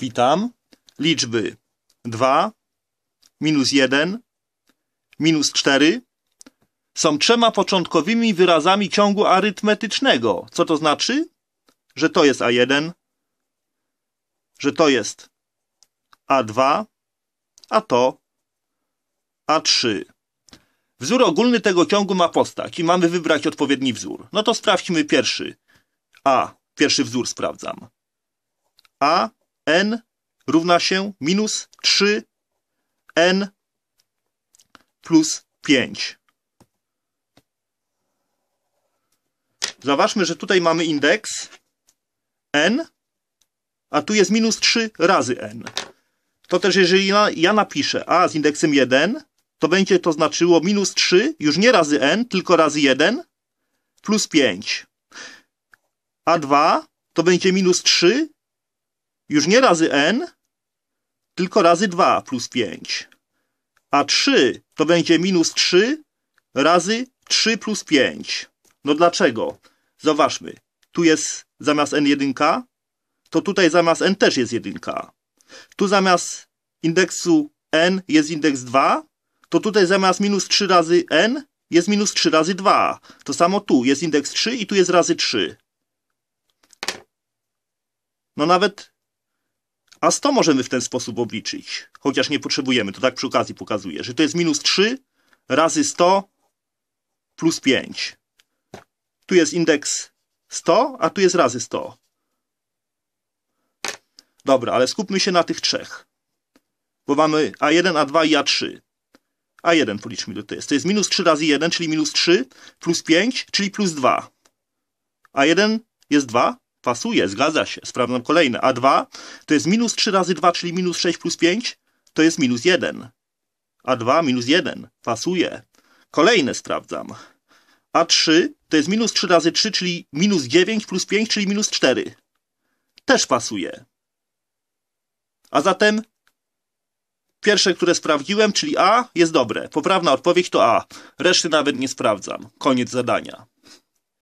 Witam. Liczby 2, minus 1, minus 4 są trzema początkowymi wyrazami ciągu arytmetycznego. Co to znaczy? Że to jest A1, że to jest A2, a to A3. Wzór ogólny tego ciągu ma postać i mamy wybrać odpowiedni wzór. No to sprawdźmy pierwszy. A, pierwszy wzór sprawdzam. A, n równa się minus 3 n plus 5. Zauważmy, że tutaj mamy indeks n, a tu jest minus 3 razy n. To też jeżeli ja, ja napiszę a z indeksem 1, to będzie to znaczyło minus 3, już nie razy n, tylko razy 1, plus 5. A2 to będzie minus 3, już nie razy n, tylko razy 2 plus 5. A 3 to będzie minus 3 razy 3 plus 5. No dlaczego? Zobaczmy. Tu jest zamiast n1, to tutaj zamiast n też jest 1. Tu zamiast indeksu n jest indeks 2, to tutaj zamiast minus 3 razy n jest minus 3 razy 2. To samo tu jest indeks 3 i tu jest razy 3. No nawet a 100 możemy w ten sposób obliczyć, chociaż nie potrzebujemy, to tak przy okazji pokazuję, że to jest minus 3 razy 100 plus 5. Tu jest indeks 100, a tu jest razy 100. Dobra, ale skupmy się na tych trzech. Bo mamy A1, A2 i A3. A1 policzmy, to jest. To jest minus 3 razy 1, czyli minus 3, plus 5, czyli plus 2. A1 jest 2, Pasuje, zgadza się. Sprawdzam kolejne. A2 to jest minus 3 razy 2, czyli minus 6 plus 5, to jest minus 1. A2 minus 1. Pasuje. Kolejne sprawdzam. A3 to jest minus 3 razy 3, czyli minus 9 plus 5, czyli minus 4. Też pasuje. A zatem pierwsze, które sprawdziłem, czyli A, jest dobre. Poprawna odpowiedź to A. Reszty nawet nie sprawdzam. Koniec zadania.